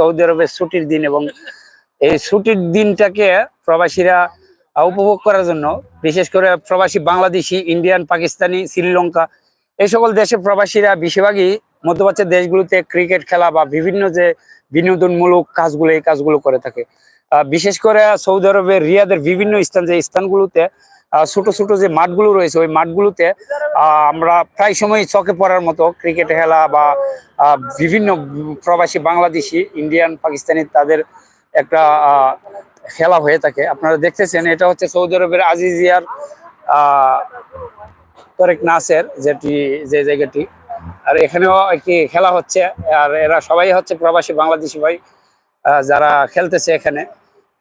Saudi আরবের ছুটির দিন এবং এই ছুটির দিনটাকে প্রবাসীরা উপভোগ করার জন্য, বিশেষ করে প্রবাসী বাংলাদেশি, ইন্ডিয়ান, পাকিস্তানি, শ্রীলঙ্কা, এই সকল দেশে প্রবাসীরা বেশিরভাগই মধ্যপ্রাচ্যের দেশগুলোতে ক্রিকেট খেলা বা বিভিন্ন যে বিনোদনমূলক কাজগুলো, এই কাজগুলো করে থাকে। বিশেষ করে সৌদি আরবের রিয়াদের বিভিন্ন স্থান, যে স্থানগুলোতে ছোট ছোট যে মাঠগুলো রয়েছে, ওই মাঠগুলোতে আমরা প্রায় সময় চোখে পড়ার মতো ক্রিকেট খেলা বা বিভিন্ন প্রবাসী বাংলাদেশি ইন্ডিয়ান পাকিস্তানি তাদের একটা খেলা হয়ে থাকে। আপনারা দেখতেছেন, এটা হচ্ছে সৌদি আরবের আজিজিয়ার তরেক নাসের যেটি, যে জায়গাটি। আর এখানেও কি খেলা হচ্ছে, আর এরা সবাই হচ্ছে প্রবাসী বাংলাদেশি ভাই যারা খেলতেছে এখানে।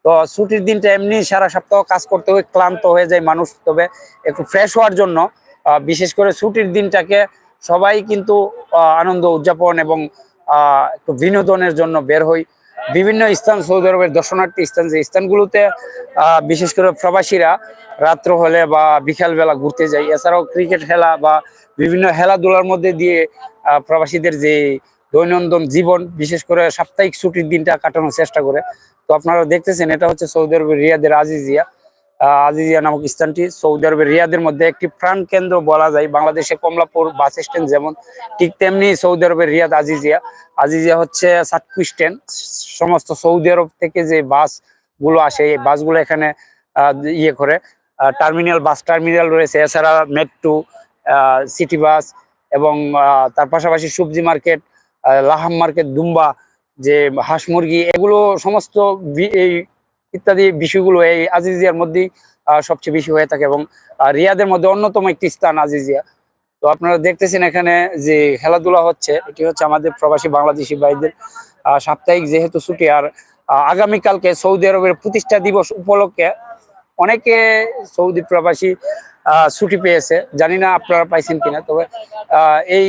তো ছুটির দিনটা এমনি সারা সপ্তাহ কাজ করতে হয়ে, ক্লান্ত হয়ে যায় মানুষ, তবে একটু ফ্রেশ হওয়ার জন্য বিশেষ করে ছুটির দিনটাকে সবাই কিন্তু আনন্দ উদযাপন এবং একটু বিনোদনের জন্য বের হই। বিভিন্ন স্থান, সৌদি আরবের দর্শনার্থী স্থান, যে স্থানগুলোতে বিশেষ করে প্রবাসীরা রাত্র হলে বা বিকাল বেলা ঘুরতে যায়। এছাড়াও ক্রিকেট খেলা বা বিভিন্ন খেলাধুলার মধ্যে দিয়ে প্রবাসীদের যে দৈনন্দিন জীবন, বিশেষ করে সাপ্তাহিক ছুটির দিনটা কাটানোর চেষ্টা করে। তো আপনারা দেখতেছেন, এটা হচ্ছে সৌদি আরবের রিয়াদের আজিজিয়া। আজিজিয়া নামক স্থানটি সৌদি আরবের রিয়াদের মধ্যে একটি প্রাণ কেন্দ্র বলা যায়। বাংলাদেশে কমলাপুর বাস স্ট্যান্ড যেমন, ঠিক তেমনি সৌদি আরবের রিয়াদ আজিজিয়া। আজিজিয়া হচ্ছে সাতকু স্ট্যান্ড সমস্ত সৌদি আরব থেকে যে বাসগুলো আসে, এই বাসগুলো এখানে ইয়ে করে। টার্মিনাল, বাস টার্মিনাল রয়েছে। এছাড়া মেট্রো সিটি বাস এবং তার পাশাপাশি সবজি মার্কেট লাহাম মার্কেট, দুম্বা, যে হাঁস মুরগি, এগুলো সমস্ত এই ইত্যাদি বিষয়গুলো এই আজিজিয়ার মধ্যেই সবচেয়ে বেশি হয়ে থাকে এবং রিয়াদের মধ্যে অন্যতম একটি স্থান আজিজিয়া। তো আপনারা দেখতেছেন এখানে যে খেলাধুলা হচ্ছে, এটি হচ্ছে আমাদের প্রবাসী বাংলাদেশি ভাইদের সাপ্তাহিক যেহেতু ছুটি, আর আগামীকালকে সৌদি আরবের প্রতিষ্ঠা দিবস উপলক্ষে অনেকে সৌদি প্রবাসী ছুটি পেয়েছে। জানি না আপনারা পাইছেন কিনা, তবে এই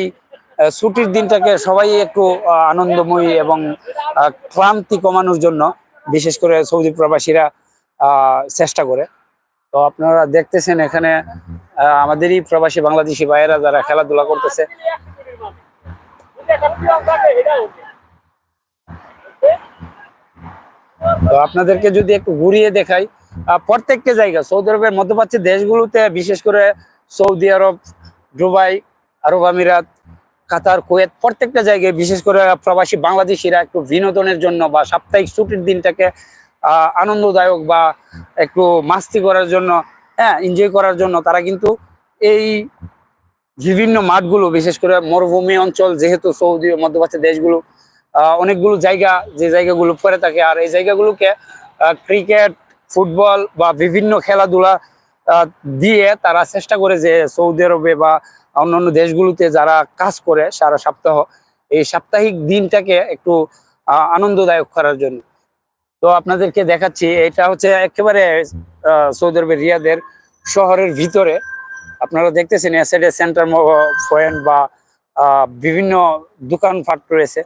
ছুটির দিনটাকে সবাই একটু আনন্দময়ী এবং ক্লান্তি কমানোর জন্য, বিশেষ করে সৌদি প্রবাসীরা চেষ্টা করে। তো আপনারা দেখতেছেন এখানে আমাদেরই প্রবাসী বাংলাদেশি ভাইয়েরা যারা খেলাধুলা করতেছে। তো আপনাদেরকে যদি একটু ঘুরিয়ে দেখাই প্রত্যেকটা জায়গা, সৌদি আরবের মধ্যপ্রাচ্যের দেশগুলোতে, বিশেষ করে সৌদি আরব, দুবাই, আরব আমিরাত কাতার, কুয়েত, প্রত্যেকটা জায়গায়, বিশেষ করে প্রবাসী বাংলাদেশিরা একটু বিনোদনের জন্য বা সাপ্তাহিক ছুটির দিনটাকে আনন্দদায়ক বা একটু মাস্তি করার জন্য হ্যাঁ এনজয় করার জন্য তারা কিন্তু এই বিভিন্ন মাঠগুলো, বিশেষ করে মরুভূমি অঞ্চল, যেহেতু সৌদি ও মধ্যপ্রাচ্যের দেশগুলো অনেকগুলো জায়গা, যে জায়গাগুলো পড়ে থাকে, আর এই জায়গাগুলোকে ক্রিকেট, ফুটবল বা বিভিন্ন খেলাধুলা দিয়ে তারা চেষ্টা করে যে সৌদি আরবে বা অন্যান্য দেশগুলোতে যারা কাজ করে সারা সপ্তাহ, এই সাপ্তাহিক দিনটাকে একটু আনন্দদায়ক করার জন্য। তো আপনাদেরকে দেখাচ্ছি, এটা হচ্ছে একেবারে সৌদি আরবের রিয়াদের শহরের ভিতরে। আপনারা দেখতেছেন এসাইডে সেন্টার পয়েন্ট বা বিভিন্ন দোকানপাট রয়েছে।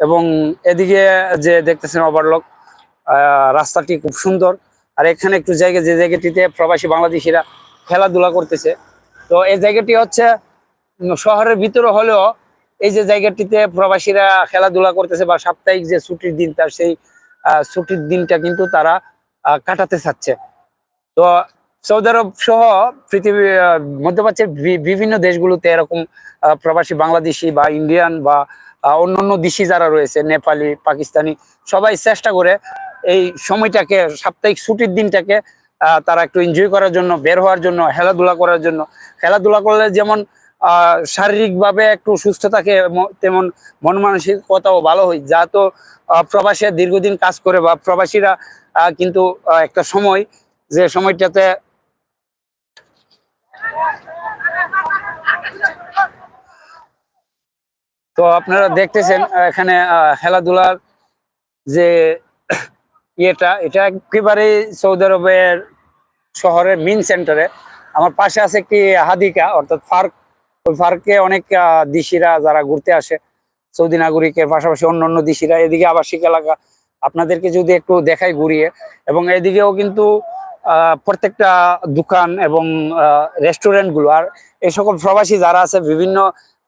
এবং এদিকে যে দেখতেছেন ওভারলক রাস্তাটি খুব সুন্দর। আর এখানে একটু জায়গা, যে জায়গাটিতে প্রবাসী বাংলাদেশিরা খেলাধুলা করতেছে। তো এই জায়গাটি হচ্ছে শহরের ভিতরে হলেও এই যে জায়গাটিতে প্রবাসীরা খেলাধুলা করতেছে বা সাপ্তাহিক যে ছুটির দিন তার সেই ছুটির দিনটা কিন্তু তারা কাটাতে চাচ্ছে। তো সৌদি আরব সহ পৃথিবী মধ্যপ্রাচ্যের বিভিন্ন দেশগুলোতে এরকম প্রবাসী বাংলাদেশি বা ইন্ডিয়ান বা আহ, অন্যান্য দেশি যারা রয়েছে নেপালি পাকিস্তানি সবাই চেষ্টা করে এই সময়টাকে সাপ্তাহিক ছুটির দিনটাকে তারা একটু এনজয় করার জন্য বের হওয়ার জন্য খেলাধুলা করার জন্য। খেলাধুলা করলে যেমন শারীরিকভাবে একটু সুস্থ থাকে তেমন মন মানসিকতাও ভালো হয়। যা তো আহ, প্রবাসীরা দীর্ঘদিন কাজ করে বা প্রবাসীরা কিন্তু একটা সময় যে সময়টাতে তো আপনারা দেখতেছেন এখানে খেলাধুলার যে ইয়েটা এটা একেবারে সৌদি আরবের শহরের মেন সেন্টারে আমার পাশে আছে একটি হাদিকা অর্থাৎ পার্ক ওই পার্কে অনেক দিশিরা যারা ঘুরতে আসে, সৌদি নাগরিকের পাশাপাশি অন্য অন্য দিশিরা, এদিকে আবাসিক এলাকা, আপনাদেরকে যদি একটু দেখাই ঘুরিয়ে, এবং এদিকেও কিন্তু প্রত্যেকটা দোকান এবং রেস্টুরেন্টগুলো আর এই সকল প্রবাসী যারা আছে বিভিন্ন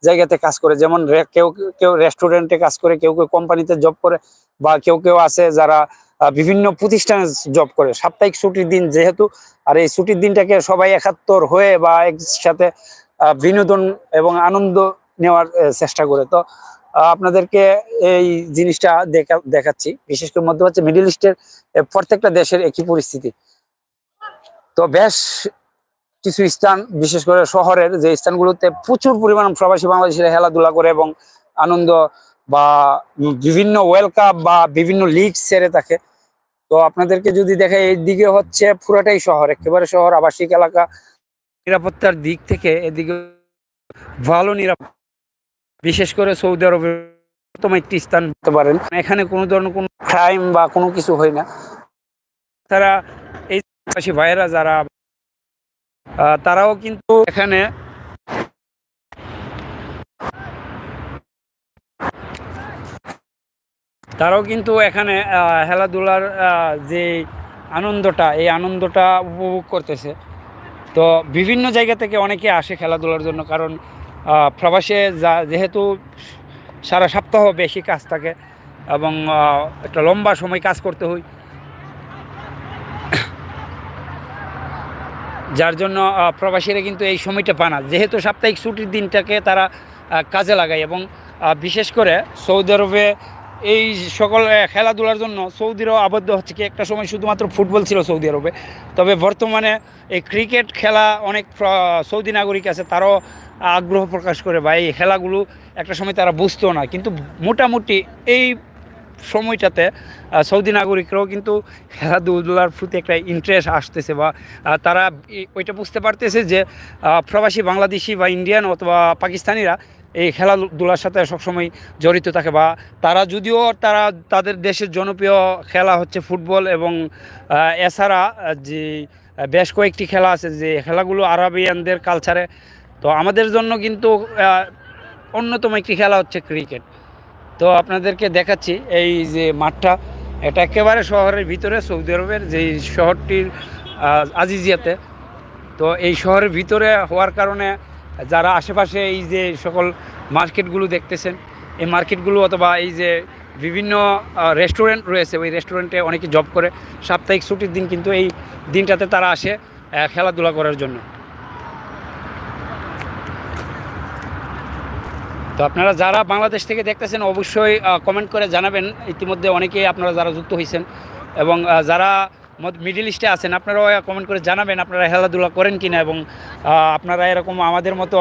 জায়গাতে কাজ করে, যেমন কেউ কেউ রেস্টুরেন্টে কাজ করে, কেউ কেউ কোম্পানিতে জব করে, বা কেউ কেউ আছে যারা বিভিন্ন প্রতিষ্ঠানে জব করে। সাপ্তাহিক ছুটির দিন যেহেতু, আর এই ছুটির দিনটাকে সবাই একাত্তর হয়ে বা একসাথে বিনোদন এবং আনন্দ নেওয়ার চেষ্টা করে। তো আপনাদেরকে এই জিনিসটা দেখা, দেখাচ্ছি। বিশেষ করে মধ্যপ্রাচ্য মিডিল ইস্টের প্রত্যেকটা দেশের একই পরিস্থিতি। তো বেশ কিছু স্থান, বিশেষ করে শহরের যে স্থানগুলোতে প্রচুর পরিমাণ প্রবাসী বাংলাদেশিরা খেলাধুলা করে এবং আনন্দ বা বিভিন্ন ওয়ার্ল্ড কাপ বা বিভিন্ন লিগ সেরে থাকে। তো আপনাদেরকে যদি দেখে এইদিকে হচ্ছে পুরোটাই শহর, একেবারে শহর, আবাসিক এলাকা নিরাপত্তার দিক থেকে এদিকে ভালো নিরাপত্তা বিশেষ করে সৌদি আরবের অন্যতম একটি স্থান বলতে পারেন। এখানে কোনো ধরনের কোনো ক্রাইম বা কোনো কিছু হয় না। তারা এই প্রবাসী ভাইয়েরা যারা তারাও কিন্তু এখানে তারাও কিন্তু এখানে খেলাধুলার যে আনন্দটা, এই আনন্দটা উপভোগ করতেছে। তো বিভিন্ন জায়গা থেকে অনেকে আসে খেলাধুলার জন্য, কারণ প্রবাসে যা, যেহেতু সারা সপ্তাহ বেশি কাজ থাকে এবং একটা লম্বা সময় কাজ করতে হয়। যার জন্য প্রবাসীরা কিন্তু এই সময়টা পায় না। যেহেতু সাপ্তাহিক ছুটির দিনটাকে তারা কাজে লাগায় এবং বিশেষ করে সৌদি আরবে এই সকল খেলাধুলার জন্য সৌদিরও আবদ্ধ হচ্ছে কি, একটা সময় শুধুমাত্র ফুটবল ছিল সৌদি আরবে। তবে বর্তমানে এই ক্রিকেট খেলা অনেক সৌদি নাগরিক আছে, তারাও আগ্রহ প্রকাশ করে বা এই খেলাগুলো একটা সময় তারা বুঝতো না। কিন্তু মোটামুটি এই সময়টাতে সৌদি নাগরিকরাও কিন্তু খেলাধুলার প্রতি একটা ইন্টারেস্ট আসতেছে বা তারা ওইটা বুঝতে পারতেছে যে প্রবাসী বাংলাদেশি বা ইন্ডিয়ান অথবা পাকিস্তানিরা এই খেলাধুলার সাথে সবসময় জড়িত থাকে বা তারা যদিও তারা তাদের দেশের জনপ্রিয় খেলা হচ্ছে ফুটবল এবং এছাড়া যে বেশ কয়েকটি খেলা আছে যে খেলাগুলো আরবিয়ানদের কালচারে তো আমাদের জন্য কিন্তু অন্যতম একটি খেলা হচ্ছে ক্রিকেট। তো আপনাদেরকে দেখাচ্ছি এই যে মাঠটা। এটা একেবারে শহরের ভিতরে, সৌদি আরবের যে শহরটির আজিজিয়াতে। তো এই শহরের ভিতরে হওয়ার কারণে যারা আশেপাশে এই যে সকল মার্কেটগুলো দেখতেছেন, এই মার্কেটগুলো অথবা এই যে বিভিন্ন রেস্টুরেন্ট রয়েছে, ওই রেস্টুরেন্টে অনেকে জব করে, সাপ্তাহিক ছুটির দিন কিন্তু এই দিনটাতে তারা আসে খেলাধুলা করার জন্য। তো আপনারা যারা বাংলাদেশ থেকে দেখতেছেন, অবশ্যই কমেন্ট করে জানাবেন। ইতিমধ্যে অনেকেই আপনারা যারা যুক্ত হয়েছেন এবং যারা মিডিল ইস্টে আছেন, আপনারাও কমেন্ট করে জানাবেন আপনারা খেলাধুলা করেন কিনা এবং আপনারা এরকম আমাদের মতো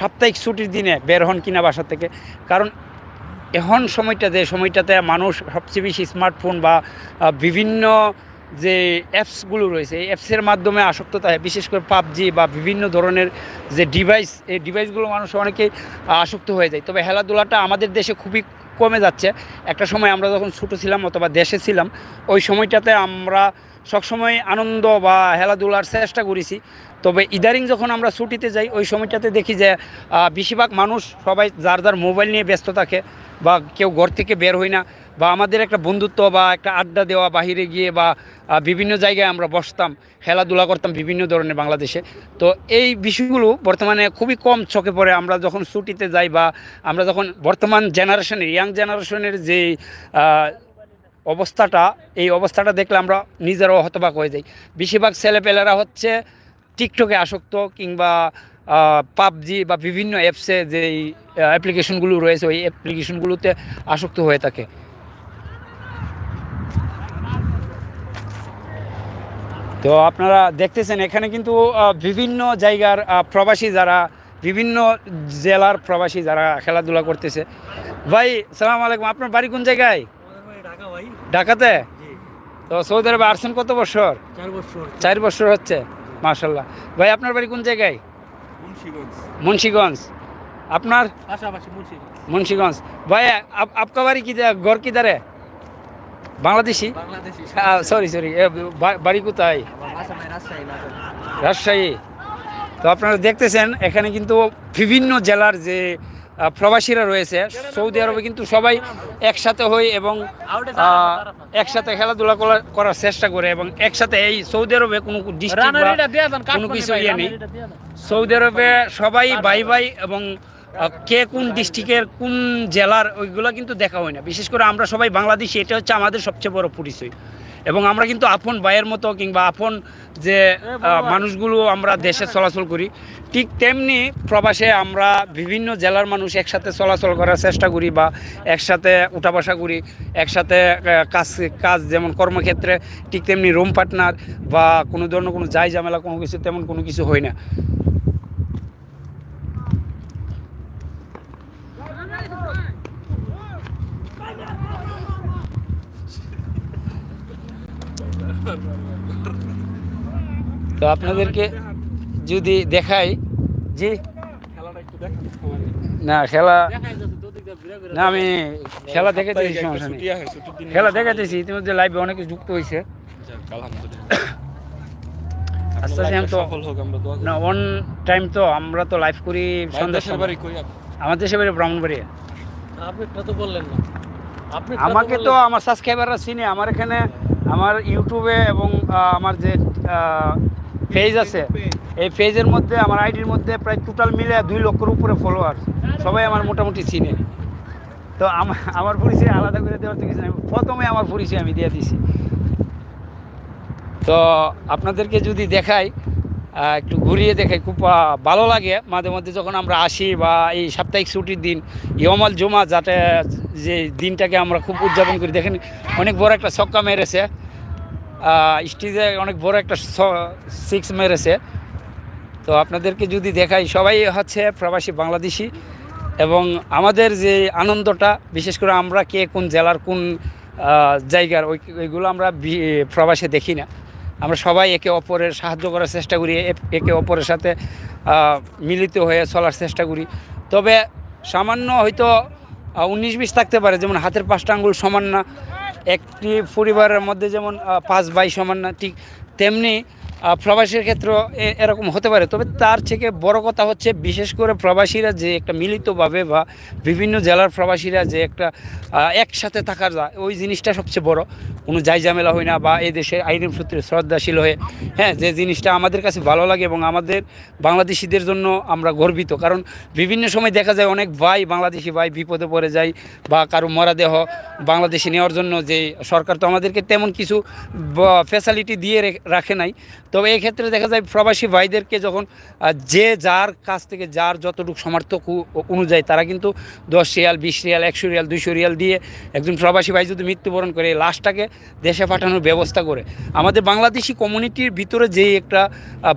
সাপ্তাহিক ছুটির দিনে বের হন কিনা বাসা থেকে। কারণ এখন সময়টা যে সময়টাতে মানুষ সবচেয়ে বেশি স্মার্টফোন বা বিভিন্ন যে অ্যাপসগুলো রয়েছে, এই অ্যাপসের মাধ্যমে আসক্ত থাকে। বিশেষ করে পাবজি বা বিভিন্ন ধরনের যে ডিভাইস এই ডিভাইসগুলো মানুষ অনেকেই আসক্ত হয়ে যায়। তবে খেলাধুলাটা আমাদের দেশে খুবই কমে যাচ্ছে। একটা সময় আমরা যখন ছোটো ছিলাম অথবা দেশে ছিলাম ওই সময়টাতে আমরা সবসময় আনন্দ বা হেলাধুলার চেষ্টা করেছি। তবে ইদারিং যখন আমরা ছুটিতে যাই, ওই সময়টাতে দেখি যে বেশিরভাগ মানুষ সবাই যার যার মোবাইল নিয়ে ব্যস্ত থাকে বা কেউ ঘর থেকে বের হই না বা আমাদের একটা বন্ধুত্ব বা একটা আড্ডা দেওয়া, বাহিরে গিয়ে বা বিভিন্ন জায়গায় আমরা বসতাম খেলাধুলা করতাম বিভিন্ন ধরনের বাংলাদেশে। তো এই বিষয়গুলো বর্তমানে খুবই কম চোখে পড়ে। আমরা যখন ছুটিতে যাই বা আমরা যখন বর্তমান জেনারেশনের ইয়াং জেনারেশনের যে অবস্থাটা, এই অবস্থাটা দেখলে আমরা নিজেরাও হতবাক হয়ে যাই। বেশিরভাগ ছেলেপেলেরা হচ্ছে টিকটকে আসক্ত কিংবা পাবজি বা বিভিন্ন অ্যাপসে যে অ্যাপ্লিকেশনগুলো রয়েছে, ওই অ্যাপ্লিকেশনগুলোতে আসক্ত হয়ে থাকে। তো আপনারা দেখতেছেন, এখানে কিন্তু বিভিন্ন জায়গার প্রবাসী যারা, বিভিন্ন জেলার প্রবাসী যারা খেলাধুলা করতেছে। ভাই, সালাম আলাইকুম। আপনার বাড়ি কোন জায়গায়? ভাই। ঢাকাতে? তো সৌদি আরবে আসছেন কত বছর? চার বছর। চার বছর হচ্ছে? মার্শাল্লাহ ভাই আপনার বাড়ি কোন জায়গায়? মুন্সীগঞ্জ। আপনার? মুন্সীগঞ্জ। ভাই আপকা বাড়ি কি ঘর কি দাঁড়ে বাংলাদেশি? সরি সরি বাড়ি কোথায়? রাজশাহী। তো আপনারা দেখতেছেন এখানে কিন্তু বিভিন্ন জেলার যে প্রবাসীরা রয়েছে। সৌদি আরবে কিন্তু সবাই একসাথে হই এবং একসাথে খেলাধুলা করা- করার চেষ্টা করে এবং একসাথে এই সৌদি আরবে কোনো কোনো কিছু ইয়ে নেই। সৌদি আরবে সবাই বাই ভাই। এবং কে কোন ডিস্ট্রিক্টের কোন জেলার ওইগুলো কিন্তু দেখা হয় না। বিশেষ করে আমরা সবাই বাংলাদেশি এটা হচ্ছে আমাদের সবচেয়ে বড় পরিচয়। এবং আমরা কিন্তু আপন ভাইয়ের মতো কিংবা আপন যে মানুষগুলো আমরা দেশে চলাচল করি ঠিক তেমনি প্রবাসে আমরা বিভিন্ন জেলার মানুষ একসাথে চলাচল করার চেষ্টা করি বা একসাথে উঠা বসা করি একসাথে কাজ কাজ যেমন কর্মক্ষেত্রে ঠিক তেমনি রুম পার্টনার বা কোনো ধরনের কোনো যাই ঝামেলা কোনো কিছু তেমন কোনো কিছু হয় না। তো আপনাদেরকে যদি দেখাই জি খেলাটা একটু দেখান না খেলা না আমি খেলা সমস্যা নেই দিনে খেলা সবাই- দেখাতেছি ইতিমধ্যে লাইভে অনেক যুক্ত হয়েছে। আস্তে আস্তে তো আমরা। না অন টাইম তো আমরা তো লাইভ করি ভাই, সন্ধ্যার দেশের সময়। বাড়ি কই আপনি? আমার দেশে বাড়ি ব্রাহ্মণবাড়িয়া আপনিটা তো বললেন না আমাকে তো আমার সাবস্ক্রাইবাররা চিনে আমার এখানে আমার ইউটিউবে এবং আমার যে পেজ আছে, এই পেজের মধ্যে, আমার আইডির মধ্যে প্রায় টোটাল মিলে দুই লক্ষের উপরে ফলোয়ার সবাই আমার মোটামুটি চিনে। তো আমার পরিচয় আলাদা করে দেওয়ার তো কিছু নেই। প্রথমে আমার পরিচয় আমি দিয়ে দিছি। তো আপনাদেরকে যদি দেখাই একটু ঘুরিয়ে দেখাই, খুব ভালো লাগে। মাঝে মধ্যে যখন আমরা আসি বা এই সাপ্তাহিক ছুটির দিন ইয়মাল জুমা যাতে যে দিনটাকে আমরা খুব উদযাপন করি, দেখেন অনেক বড় একটা ছক্কা মেরেছে। স্টেজে অনেক বড় একটা সিক্স মেরেছে। তো আপনাদেরকে যদি দেখাই, সবাই হচ্ছে প্রবাসী বাংলাদেশি এবং আমাদের যে আনন্দটা, বিশেষ করে আমরা কে কোন জেলার কোন জায়গার, ওই ওইগুলো আমরা প্রবাসে দেখি না। আমরা সবাই একে অপরের সাহায্য করার চেষ্টা করি একে অপরের সাথে মিলিত হয়ে চলার চেষ্টা করি। তবে সামান্য হয়তো উনিশ বিশ থাকতে পারে, যেমন হাতের পাঁচটা আঙ্গুল সমান না। একটি পরিবারের মধ্যে যেমন পাঁচ ভাই সমান না ঠিক তেমনি প্রবাসীর ক্ষেত্রে এরকম হতে পারে। তবে তার থেকে বড় কথা হচ্ছে, বিশেষ করে প্রবাসীরা যে একটা মিলিতভাবে বা বিভিন্ন জেলার প্রবাসীরা যে একটা একসাথে থাকার যা- ওই জিনিসটা সবচেয়ে বড়। কোনো যাই ঝামেলা হয় না বা এই দেশে আইনের সূত্রে শ্রদ্ধাশীল হয়ে হ্যাঁ যে জিনিসটা আমাদের কাছে ভালো লাগে এবং আমাদের বাংলাদেশিদের জন্য আমরা গর্বিত। কারণ বিভিন্ন সময় দেখা যায় অনেক ভাই বাংলাদেশি ভাই বিপদে পড়ে যায় বা কারও মরাদেহ বাংলাদেশে নেওয়ার জন্য যে সরকার তো আমাদেরকে তেমন কিছু ফ্যাসিলিটি দিয়ে রাখে নাই। তবে এই ক্ষেত্রে দেখা যায় প্রবাসী ভাইদেরকে যখন যে যার কাছ থেকে যার যতটুকু সমর্থক অনুযায়ী তারা কিন্তু দশ রিয়াল, বিশ রিয়াল, একশো রিয়াল, দুইশো রিয়াল দিয়ে একজন প্রবাসী ভাই যদি মৃত্যুবরণ করে লাশটাকে দেশে পাঠানোর ব্যবস্থা করে। আমাদের বাংলাদেশি কমিউনিটির ভিতরে যে একটা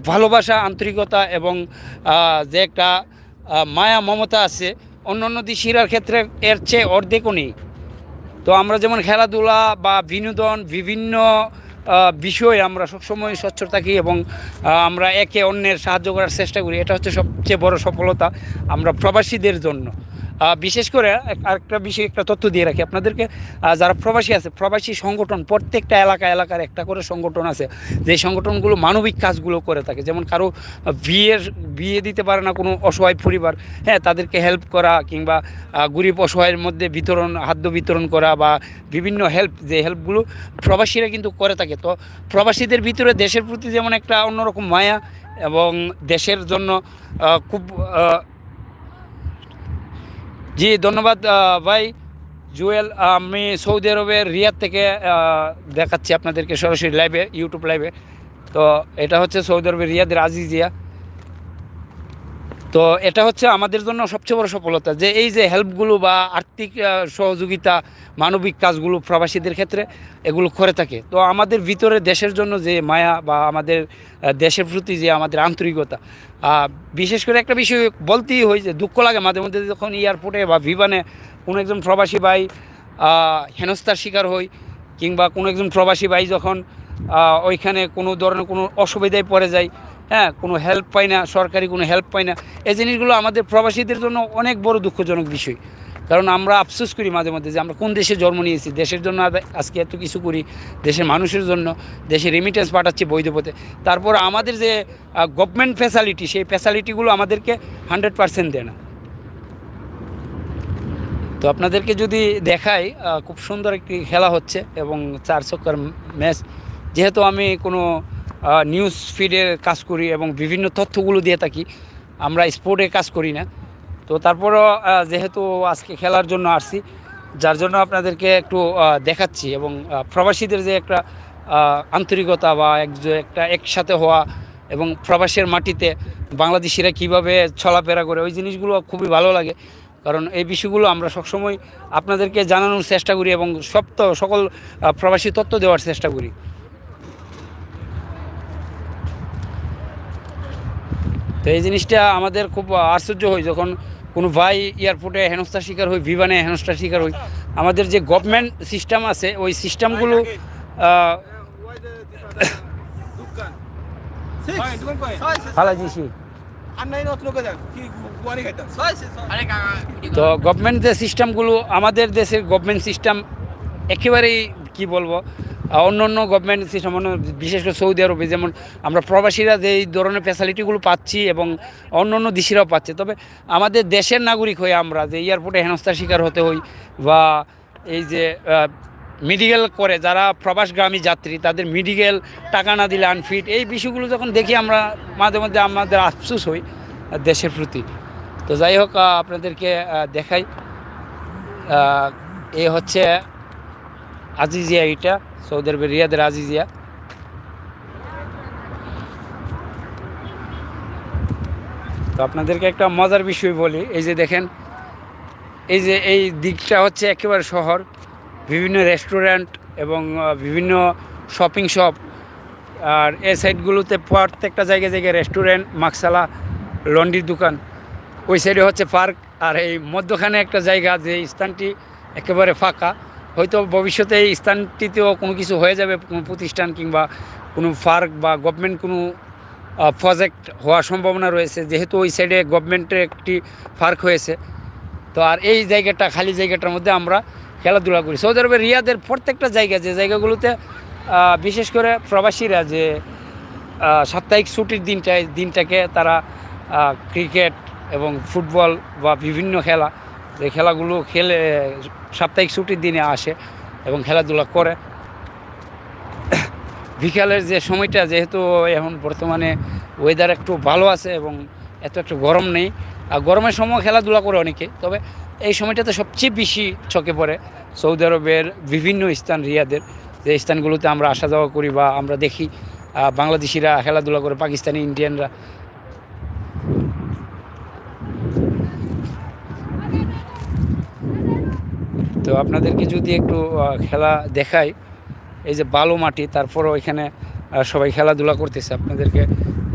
ভালোবাসা, আন্তরিকতা এবং যে একটা মায়া, মমতা আছে অন্য অন্য দেশিরার ক্ষেত্রে এর চেয়ে অর্ধেকও নেই। তো আমরা যেমন খেলাধুলা বা বিনোদন বিভিন্ন বিষয়ে আমরা সবসময় স্বচ্ছ থাকি এবং আমরা একে অন্যের সাহায্য করার চেষ্টা করি। এটা হচ্ছে সবচেয়ে বড় সফলতা আমরা প্রবাসীদের জন্য। বিশেষ করে আরেকটা বিষয়, একটা তথ্য দিয়ে রাখি আপনাদেরকে। যারা প্রবাসী আছে, প্রবাসী সংগঠন, প্রত্যেকটা এলাকা, এলাকার একটা করে সংগঠন আছে, যে সংগঠনগুলো মানবিক কাজগুলো করে থাকে। যেমন কারও বিয়ের, বিয়ে দিতে পারে না কোনো অসহায় পরিবার হ্যাঁ তাদেরকে হেল্প করা কিংবা গরিব অসহায়ের মধ্যে বিতরণ, খাদ্য বিতরণ করা বা বিভিন্ন হেল্প যে হেল্পগুলো প্রবাসীরা কিন্তু করে থাকে। তো প্রবাসীদের ভিতরে দেশের প্রতি যেমন একটা অন্যরকম মায়া এবং দেশের জন্য খুব জি, ধন্যবাদ ভাই। জুয়েল, আমি সৌদি আরবের রিয়াদ থেকে দেখাচ্ছি আপনাদেরকে সরাসরি লাইভে ইউটিউব লাইভে তো এটা হচ্ছে সৌদি আরবের রিয়াদের আজিজিয়া। তো এটা হচ্ছে আমাদের জন্য সবচেয়ে বড় সফলতা যে এই যে হেল্পগুলো বা আর্থিক সহযোগিতা, মানবিক কাজগুলো প্রবাসীদের ক্ষেত্রে এগুলো করে থাকে। তো আমাদের ভিতরে দেশের জন্য যে মায়া বা আমাদের দেশের প্রতি যে আমাদের আন্তরিকতা বিশেষ করে একটা বিষয় বলতেই হয় যে দুঃখ লাগে মাঝে মধ্যে যখন এয়ারপোর্টে বা বিমানে কোনো একজন প্রবাসী ভাই হেনস্থার শিকার হই কিংবা কোনো একজন প্রবাসী ভাই যখন ওইখানে কোনো ধরনের কোনো অসুবিধায় পড়ে যায় হ্যাঁ কোনো হেল্প পায় না, সরকারি কোনো হেল্প পায় না। এই জিনিসগুলো আমাদের প্রবাসীদের জন্য অনেক বড় দুঃখজনক বিষয়। কারণ আমরা আফসোস করি মাঝে মধ্যে যে আমরা কোন দেশে জন্ম নিয়েছি, দেশের জন্য আজ- আজকে এত কিছু করি, দেশের মানুষের জন্য, দেশে রেমিটেন্স পাঠাচ্ছি বৈধ পথে। তারপর আমাদের যে গভর্নমেন্ট ফ্যাসিলিটি সেই ফ্যাসিলিটিগুলো আমাদেরকে হান্ড্রেড পার্সেন্ট দেয় না। তো আপনাদেরকে যদি দেখাই খুব সুন্দর একটি খেলা হচ্ছে এবং চার চক্কর ম্যাচ। যেহেতু আমি কোনো নিউজ ফিডে কাজ করি এবং বিভিন্ন তথ্যগুলো দিয়ে থাকি। আমরা স্পোর্টে কাজ করি না। তো তারপরও যেহেতু আজকে খেলার জন্য আসছি, যার জন্য আপনাদেরকে একটু দেখাচ্ছি এবং প্রবাসীদের যে একটা আন্তরিকতা বা এক একটা একসাথে হওয়া এবং প্রবাসের মাটিতে বাংলাদেশিরা কীভাবে চলাফেরা করে, ওই জিনিসগুলো খুবই ভালো লাগে। কারণ এই বিষয়গুলো আমরা সবসময় আপনাদেরকে জানানোর চেষ্টা করি এবং সব সকল প্রবাসী তথ্য দেওয়ার চেষ্টা করি। তো এই জিনিসটা আমাদের খুব আশ্চর্য হয় যখন কোনো ভাই এয়ারপোর্টে হেনস্থার শিকার হই বিমানে হেনস্থার শিকার হই। আমাদের যে গভর্নমেন্ট সিস্টেম আছে, ওই সিস্টেমগুলো তো গভর্নমেন্ট যে সিস্টেমগুলো আমাদের দেশের গভর্নমেন্ট সিস্টেম একেবারেই, কি বলব অন্য অন্য গভর্নমেন্ট সিস্টেম বিশেষ করে সৌদি আরবে, যেমন আমরা প্রবাসীরা যে এই ধরনের ফ্যাসিলিটিগুলো পাচ্ছি এবং অন্য অন্য দেশিরাও পাচ্ছে। তবে আমাদের দেশের নাগরিক হয়ে আমরা যে এয়ারপোর্টে হেনস্থার শিকার হতে হই বা এই যে মেডিকেল করে যারা প্রবাসগামী যাত্রী, তাদের মেডিকেল টাকা না দিলে আনফিট এই বিষয়গুলো যখন দেখি আমরা মাঝে মধ্যে আমাদের আফসোস হই দেশের প্রতি। তো যাই হোক আপনাদেরকে দেখাই। এ হচ্ছে আজিজিয়া এটা সৌদি আরবের রিয়াদের আজিজিয়া তো আপনাদেরকে একটা মজার বিষয় বলি, এই যে দেখেন, এই যে এই দিকটা হচ্ছে একেবারে শহর, বিভিন্ন রেস্টুরেন্ট এবং বিভিন্ন শপিং শপ আর এই সাইডগুলোতে প্রত্যেকটা জায়গায় জায়গায় রেস্টুরেন্ট মাকসালা, লন্ড্রির দোকান। ওই সাইডে হচ্ছে পার্ক আর এই মধ্যখানে একটা জায়গা যে স্থানটি একেবারে ফাঁকা। হয়তো ভবিষ্যতে এই স্থানটিতেও কোনো কিছু হয়ে যাবে, কোনো প্রতিষ্ঠান কিংবা কোনো পার্ক বা গভর্নমেন্ট কোনো প্রজেক্ট হওয়ার সম্ভাবনা রয়েছে। যেহেতু ওই সাইডে গভর্নমেন্টের একটি পার্ক হয়েছে, তো আর এই জায়গাটা, খালি জায়গাটার মধ্যে আমরা খেলাধুলা করি। সৌদি আরবের রিয়াদের প্রত্যেকটা জায়গা, যে জায়গাগুলোতে বিশেষ করে প্রবাসীরা যে সাপ্তাহিক ছুটির দিনটায়, দিনটাকে তারা ক্রিকেট এবং ফুটবল বা বিভিন্ন খেলা, যে খেলাগুলো খেলে সাপ্তাহিক ছুটির দিনে আসে এবং খেলাধুলা করে। বিকালের যে সময়টা, যেহেতু এখন বর্তমানে ওয়েদার একটু ভালো আছে এবং এত একটু গরম নেই, আর গরমের সময় খেলাধুলা করে অনেকে, তবে এই সময়টাতে সবচেয়ে বেশি চোখে পড়ে সৌদি আরবের বিভিন্ন স্থান, রিয়াদের। যে স্থানগুলোতে আমরা আসা যাওয়া করি বা আমরা দেখি বাংলাদেশিরা খেলাধুলা করে, পাকিস্তানি, ইন্ডিয়ানরা তো আপনাদেরকে যদি একটু খেলা দেখাই, এই যে বালু মাটি, তারপরও এখানে সবাই খেলাধুলা করতেছে, আপনাদেরকে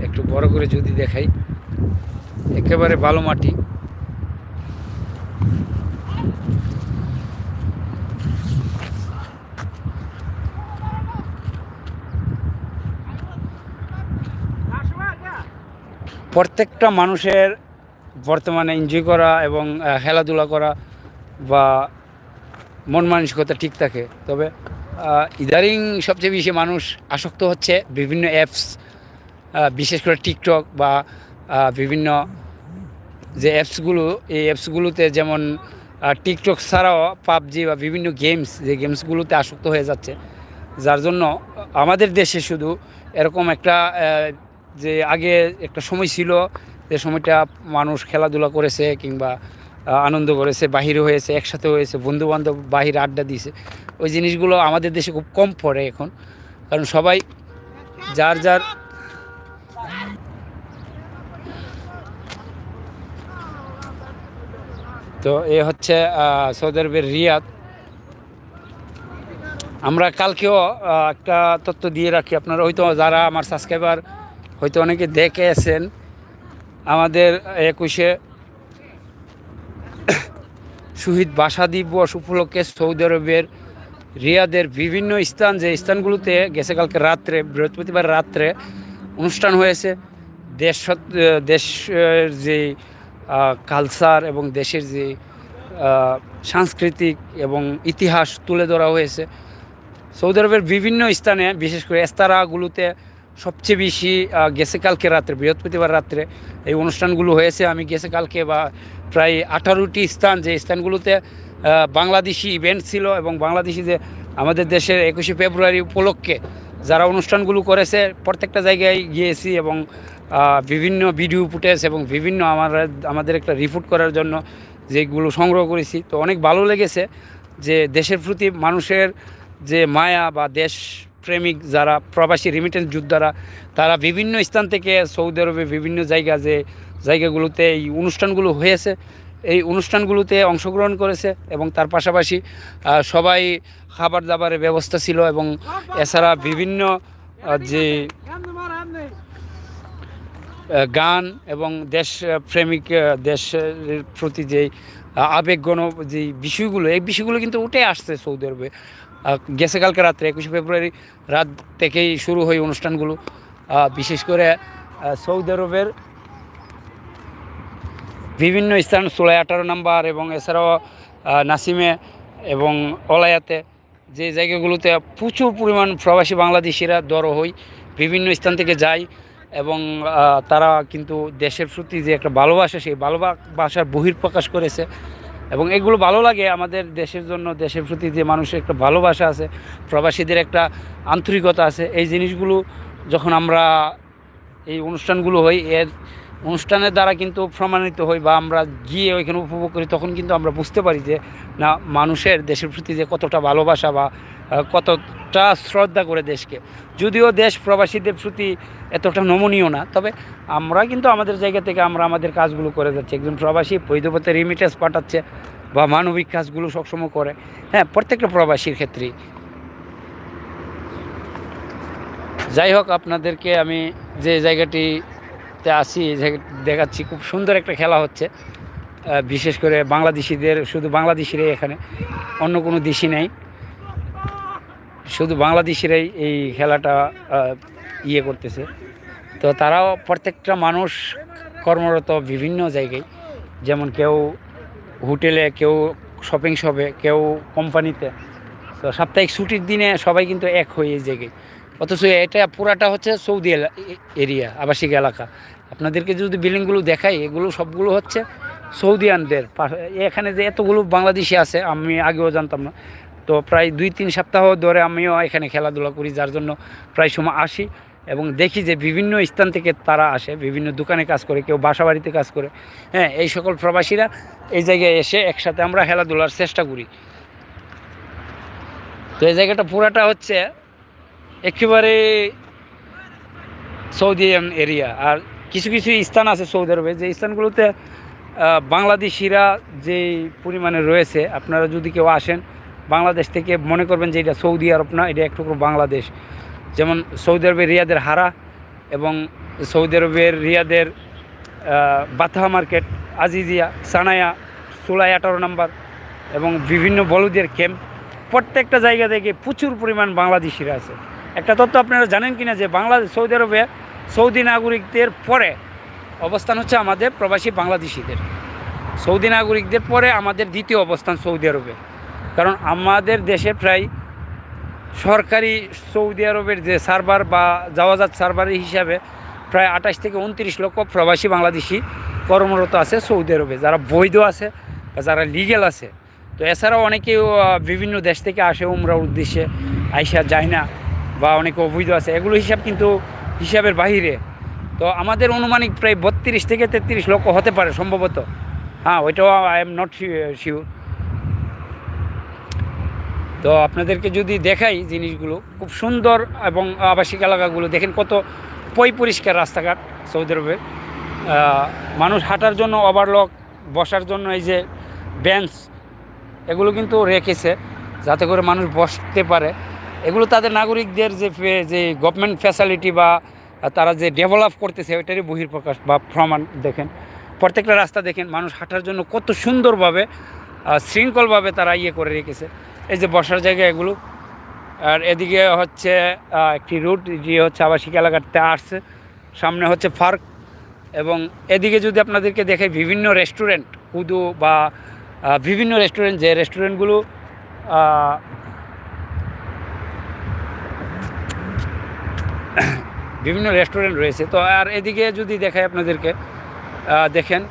একটু বড় করে যদি দেখাই। একেবারে বালু মাটি। প্রত্যেকটা মানুষের বর্তমানে এনজয় করা এবং খেলাধুলা করা বা মন মানসিকতা ঠিক থাকে। তবে ইদারিং সবচেয়ে বেশি মানুষ আসক্ত হচ্ছে বিভিন্ন অ্যাপস বিশেষ করে টিকটক বা বিভিন্ন যে অ্যাপসগুলো এই অ্যাপসগুলোতে যেমন টিকটক ছাড়াও পাবজি বা বিভিন্ন গেমস যে গেমসগুলোতে আসক্ত হয়ে যাচ্ছে। যার জন্য আমাদের দেশে শুধু এরকম একটা যে আগে একটা সময় ছিল, যে সময়টা মানুষ খেলাধুলা করেছে কিংবা আনন্দ করেছে, বাহিরে হয়েছে, একসাথে হয়েছে বন্ধু বান্ধব বাহিরে আড্ডা দিয়েছে। ওই জিনিসগুলো আমাদের দেশে খুব কম পড়ে এখন, কারণ সবাই যার যার তো এ হচ্ছে সৌদি আরবের রিয়াদ। আমরা কালকেও একটা তথ্য দিয়ে রাখি, আপনারা হয়তো যারা আমার সাবস্ক্রাইবার হয়তো অনেকে দেখে আছেন, আমাদের একুশে শহীদ ভাষা দিবস উপলক্ষে সৌদি আরবের রিয়াদের বিভিন্ন স্থান, যে স্থানগুলোতে গেছে কালকে রাত্রে, বৃহস্পতিবার রাত্রে অনুষ্ঠান হয়েছে। দেশ দেশের যে কালচার এবং দেশের যে সাংস্কৃতিক এবং ইতিহাস তুলে ধরা হয়েছে। সৌদি আরবের বিভিন্ন স্থানে, বিশেষ করে এস্তারাগুলোতে সবচেয়ে বেশি গেছে কালকে রাত্রে, বৃহস্পতিবার রাত্রে এই অনুষ্ঠানগুলো হয়েছে। আমি গেছে কালকে বা প্রায় আঠারোটি স্থান, যে স্থানগুলোতে বাংলাদেশি ইভেন্ট ছিল এবং বাংলাদেশি যে আমাদের দেশের একুশে ফেব্রুয়ারি উপলক্ষে যারা অনুষ্ঠানগুলো করেছে, প্রত্যেকটা জায়গায় গিয়েছি এবং বিভিন্ন ভিডিও ফুটেজ এবং বিভিন্ন আমার, আমাদের একটা রিপোর্ট করার জন্য যেগুলো সংগ্রহ করেছি। তো অনেক ভালো লেগেছে যে দেশের প্রতি মানুষের যে মায়া বা দেশ প্রেমিক যারা প্রবাসী রিমিটেন্স যোদ্ধারা, তারা বিভিন্ন স্থান থেকে সৌদি আরবে বিভিন্ন জায়গা যে জায়গাগুলোতে এই অনুষ্ঠানগুলো হয়েছে। এই অনুষ্ঠানগুলোতে অংশগ্রহণ করেছে এবং তার পাশাপাশি সবাই খাবার দাবারের ব্যবস্থা ছিল এবং এছাড়া বিভিন্ন যে গান এবং দেশ প্রেমিক দেশের প্রতি যে আবেগগণ যে বিষয়গুলো, এই বিষয়গুলো কিন্তু উঠে আসছে সৌদি আরবে। গেছে কালকে রাত্রে, একুশে ফেব্রুয়ারি রাত থেকেই শুরু হয় অনুষ্ঠানগুলো। বিশেষ করে সৌদি আরবের বিভিন্ন স্থান ষোলো আঠারো নাম্বার এবং এছাড়াও নাসিমে এবং অলায়াতে যে জায়গাগুলোতে প্রচুর পরিমাণ প্রবাসী বাংলাদেশিরা দরো হই বিভিন্ন স্থান থেকে যায় এবং তারা কিন্তু দেশের প্রতি যে একটা ভালোবাসা, সেই ভালোবাসার বহির্প্রকাশ করেছে এবং এগুলো ভালো লাগে আমাদের দেশের জন্য, দেশের প্রতি যে মানুষের একটা ভালোবাসা আছে, প্রবাসীদের একটা আন্তরিকতা আছে। এই জিনিসগুলো যখন আমরা এই অনুষ্ঠানগুলো হই এর অনুষ্ঠানের দ্বারা কিন্তু প্রমাণিত হই বা আমরা গিয়ে ওইখানে উপভোগ করি, তখন কিন্তু আমরা বুঝতে পারি যে, না, মানুষের দেশের প্রতি যে কতটা ভালোবাসা বা কতটা শ্রদ্ধা করে দেশকে। যদিও দেশ প্রবাসীদের প্রতি এতটা নমনীয় না, তবে আমরা কিন্তু আমাদের জায়গা থেকে আমরা আমাদের কাজগুলো করে যাচ্ছি। একজন প্রবাসী বৈধপথে রিমিটেন্স পাঠাচ্ছে বা মানবিক কাজগুলো সবসময় করে। হ্যাঁ প্রত্যেকটা প্রবাসীর ক্ষেত্রেই। যাই হোক, আপনাদেরকে আমি যে জায়গাটিতে আসি দেখাচ্ছি, খুব সুন্দর একটা খেলা হচ্ছে। বিশেষ করে বাংলাদেশিদের, শুধু বাংলাদেশিরাই এখানে, অন্য কোনো দেশি নেই। শুধু বাংলাদেশিরাই এই খেলাটা ইয়ে করতেছে। তো তারাও প্রত্যেকটা মানুষ কর্মরত বিভিন্ন জায়গায়। যেমন কেউ হোটেলে, কেউ শপিং শপে, কেউ কোম্পানিতে। তো সাপ্তাহিক ছুটির দিনে সবাই কিন্তু এক হয়ে এই জায়গায়। অথচ এটা পুরাটা হচ্ছে সৌদি এরিয়া, আবাসিক এলাকা। আপনাদেরকে যদি বিল্ডিংগুলো দেখাই, এগুলো সবগুলো হচ্ছে সৌদিয়ানদের। এখানে যে এতগুলো বাংলাদেশি আছে, আমি আগেও জানতাম না। তো প্রায় দুই তিন সপ্তাহ ধরে আমিও এখানে খেলাধুলা করি, যার জন্য প্রায় সময় আসি এবং দেখি যে বিভিন্ন স্থান থেকে তারা আসে, বিভিন্ন দোকানে কাজ করে, কেউ বাসা বাড়িতে কাজ করে। হ্যাঁ এই সকল প্রবাসীরা এই জায়গায় এসে একসাথে আমরা খেলাধুলার চেষ্টা করি। তো এই জায়গাটা পুরাটা হচ্ছে একেবারে সৌদি এরিয়া। আর কিছু কিছু স্থান আছে সৌদি আরবে। যে স্থানগুলোতে বাংলাদেশিরা যে পরিমাণে রয়েছে আপনারা যদি কেউ আসেন বাংলাদেশ থেকে মনে করবেন যে এটা সৌদি আরব না এটা একটু বাংলাদেশ। যেমন সৌদি আরবের রিয়াদের হারা এবং সৌদি আরবের রিয়াদের আহ, Batha market Aziziyah Sanaiya Sulay আঠারো নাম্বার এবং বিভিন্ন বলুদের ক্যাম্প। প্রত্যেকটা জায়গা থেকে প্রচুর পরিমাণ বাংলাদেশিরা আছে। একটা তথ্য আপনারা জানেন কিনা যে বাংলাদেশ, সৌদি আরবে সৌদি নাগরিকদের পরে অবস্থান হচ্ছে আমাদের প্রবাসী বাংলাদেশিদের। সৌদি নাগরিকদের পরে আমাদের দ্বিতীয় অবস্থান সৌদি আরবে। কারণ আমাদের দেশে প্রায় সরকারি সৌদি আরবের যে সার্ভার বা জাওয়াজাত সার্ভারের হিসাবে প্রায় আঠাশ থেকে উনত্রিশ লক্ষ প্রবাসী বাংলাদেশি কর্মরত আছে সৌদি আরবে। যারা বৈধ আছে বা যারা লিগেল আছে। তো এছাড়াও অনেকেও বিভিন্ন দেশ থেকে আসে উমরার উদ্দেশ্যে, আইসা যায় না। বা অনেকে অবৈধ আছে, এগুলো হিসাব কিন্তু হিসাবের বাহিরে। তো আমাদের অনুমানিক প্রায় বত্রিশ থেকে তেত্রিশ লক্ষ হতে পারে সম্ভবত। হ্যাঁ ওইটাও আই এম নট শিওর তো আপনাদেরকে যদি দেখাই জিনিসগুলো, খুব সুন্দর এবং আবাসিক এলাকাগুলো, দেখেন কত পই পরিষ্কার রাস্তাঘাট সৌদি আরবে। মানুষ হাঁটার জন্য ওভারলক বসার জন্য এই যে বেঞ্চ এগুলো কিন্তু রেখেছে, যাতে করে মানুষ বসতে পারে। এগুলো তাদের নাগরিকদের যে যে গভর্নমেন্ট ফ্যাসিলিটি বা তারা যে ডেভেলপ করতেছে, ওইটারই বহির্প্রকাশ বা প্রমাণ দেখেন। প্রত্যেকটা রাস্তা দেখেন, মানুষ হাঁটার জন্য কত সুন্দরভাবে শৃঙ্খলভাবে তারা ইয়ে করে রেখেছে। এই যে বসার জায়গা এগুলো। আর এদিকে হচ্ছে একটি রুট যে হচ্ছে আবাসিক এলাকাতে আসছে। সামনে হচ্ছে ফার্ক এবং এদিকে যদি আপনাদেরকে দেখে বিভিন্ন রেস্টুরেন্ট কুদু বা বিভিন্ন রেস্টুরেন্ট যে রেস্টুরেন্টগুলো বিভিন্ন রেস্টুরেন্ট রয়েছে। তো আর এদিকে যদি দেখায় আপনাদেরকে দেখেন।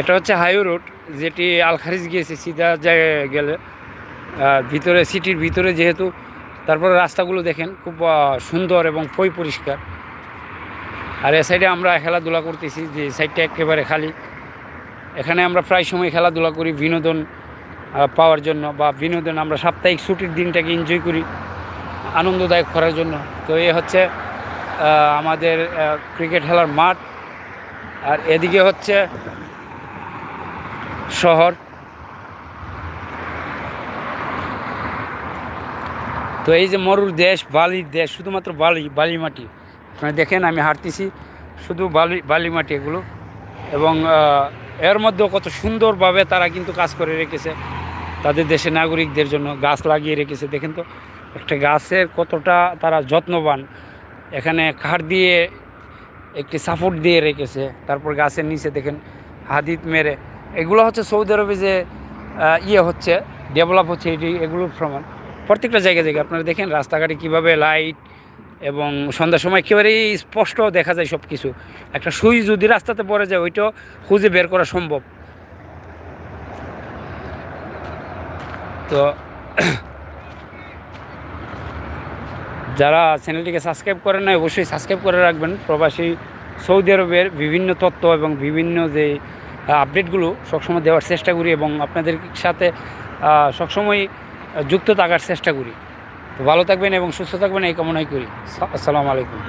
এটা হচ্ছে হাইও রোড, যেটি আলখারিজ গিয়েছে সিধা জায়গায় গেলে। ভিতরে, সিটির ভিতরে যেহেতু, তারপরে রাস্তাগুলো দেখেন, খুব সুন্দর এবং পই পরিষ্কার আর এ সাইডে আমরা খেলাধুলা করতেছি, যে সাইডটা একেবারে খালি। এখানে আমরা প্রায় সময় খেলাধুলা করি, বিনোদন পাওয়ার জন্য বা বিনোদন আমরা সাপ্তাহিক ছুটির দিনটাকে এনজয় করি, আনন্দদায়ক করার জন্য। তো এ হচ্ছে আমাদের ক্রিকেট খেলার মাঠ। আর এদিকে হচ্ছে শহর। তো এই যে মরুর দেশ, বালির দেশ, শুধুমাত্র বালি বালি মাটি আপনারা দেখেন, আমি হাঁটতেছি। শুধু বালি বালি মাটি এগুলো। এবং এর মধ্যেও কত সুন্দরভাবে তারা কিন্তু কাজ করে রেখেছে। তাদের দেশের নাগরিকদের জন্য গাছ লাগিয়ে রেখেছে। দেখেন তো, একটা গাছের কতটা তারা যত্নবান। এখানে কাঠ দিয়ে একটি সাপোর্ট দিয়ে রেখেছে। তারপর গাছের নিচে দেখেন, হাদিদ মেরে। এগুলো হচ্ছে সৌদি আরবে যে ইয়ে হচ্ছে, ডেভেলপ হচ্ছে, এটি এগুলোর প্রমাণ। প্রত্যেকটা জায়গায় জায়গায় আপনারা দেখেন, রাস্তাঘাটে কীভাবে লাইট এবং সন্ধ্যার সময় একেবারেই স্পষ্ট দেখা যায় সব কিছু একটা সুই যদি রাস্তাতে পড়ে যায় ওইটাও খুঁজে বের করা সম্ভব। তো যারা চ্যানেলটিকে সাবস্ক্রাইব করেন না অবশ্যই সাবস্ক্রাইব করে রাখবেন। প্রবাসী সৌদি আরবের বিভিন্ন তথ্য এবং বিভিন্ন যে আপডেটগুলো সবসময় দেওয়ার চেষ্টা করি এবং আপনাদের সাথে সবসময় যুক্ত থাকার চেষ্টা করি। তো ভালো থাকবেন এবং সুস্থ থাকবেন এই কামনাই করি। আসসালামু আলাইকুম।